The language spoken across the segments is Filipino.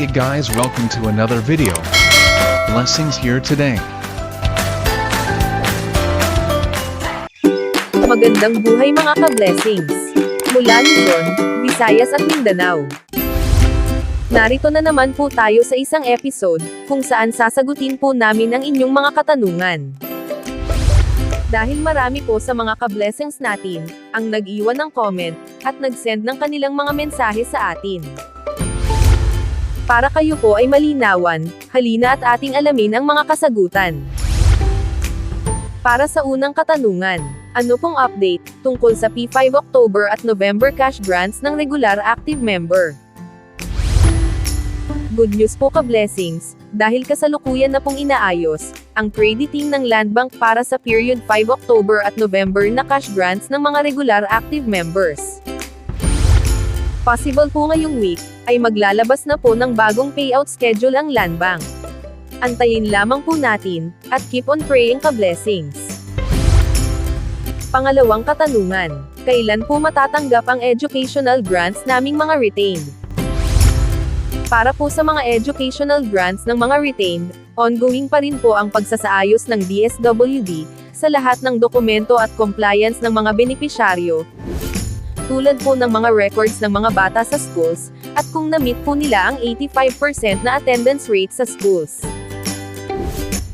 Hey guys welcome to another video. Blessings here today. Magandang buhay mga ka-blessings. Mula Luzon, Visayas at Mindanao. Narito na naman po tayo sa isang episode, kung saan sasagutin po namin ang inyong mga katanungan. Dahil marami po sa mga ka-blessings natin, ang nag-iwan ng comment, at nag-send ng kanilang mga mensahe sa atin. Para kayo po ay malinawan, halina at ating alamin ang mga kasagutan. Para sa unang katanungan, ano pong update tungkol sa P5 October at November cash grants ng regular active member? Good news po ka-blessings, dahil kasalukuyan na pong inaayos, ang crediting ng Land Bank para sa period 5 October at November na cash grants ng mga regular active members. Possible po ngayong week, ay maglalabas na po ng bagong payout schedule ang Land Bank. Antayin lamang po natin, at keep on praying ka-blessings. Pangalawang katanungan, kailan po matatanggap ang educational grants naming mga retained? Para po sa mga educational grants ng mga retained, ongoing pa rin po ang pagsasaayos ng DSWD sa lahat ng dokumento at compliance ng mga benepisyaryo, tulad po ng mga records ng mga bata sa schools, at kung na-meet po nila ang 85% na attendance rate sa schools.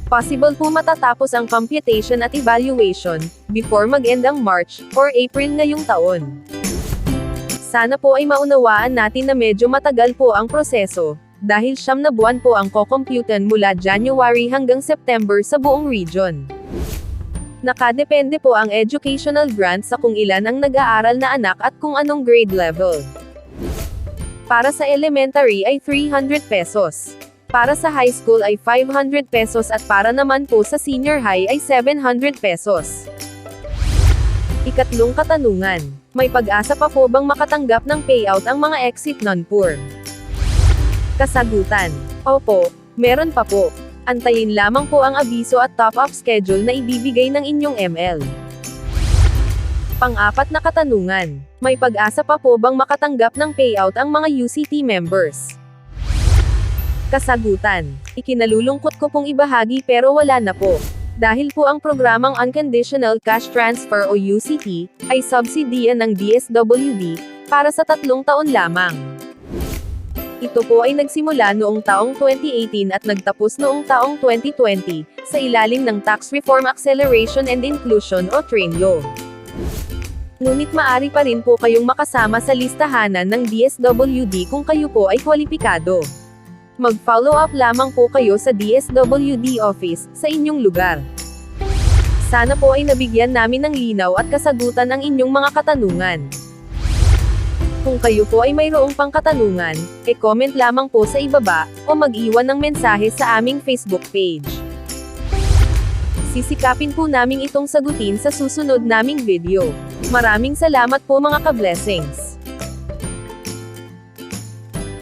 Possible po matatapos ang computation at evaluation, before mag-end ang March, or April ngayong taon. Sana po ay maunawaan natin na medyo matagal po ang proseso, dahil siyam na buwan po ang kokomputan mula January hanggang September sa buong region. Nakadepende po ang educational grant sa kung ilan ang nag-aaral na anak at kung anong grade level. Para sa elementary ay 300 pesos. Para sa high school ay 500 pesos at para naman po sa senior high ay 700 pesos. Ikatlong katanungan, may pag-asa pa po bang makatanggap ng payout ang mga exit non-poor? Kasagutan, opo, meron pa po. Antayin lamang po ang abiso at top-up schedule na ibibigay ng inyong ML. Pang-apat na katanungan, may pag-asa pa po bang makatanggap ng payout ang mga UCT members? Kasagutan, ikinalulungkot ko pong ibahagi pero wala na po. Dahil po ang programang Unconditional Cash Transfer o UCT, ay subsidiya ng DSWD, para sa tatlong taon lamang. Ito po ay nagsimula noong taong 2018 at nagtapos noong taong 2020, sa ilalim ng Tax Reform Acceleration and Inclusion o TRAINLO. Ngunit maari pa rin po kayong makasama sa listahanan ng DSWD kung kayo po ay kwalipikado. Mag-follow up lamang po kayo sa DSWD office sa inyong lugar. Sana po ay nabigyan namin ng linaw at kasagutan ang inyong mga katanungan. Kung kayo po ay mayroong pang katanungan, e-comment lamang po sa ibaba, o mag-iwan ng mensahe sa aming Facebook page. Sisikapin po naming itong sagutin sa susunod naming video. Maraming salamat po mga ka-blessings.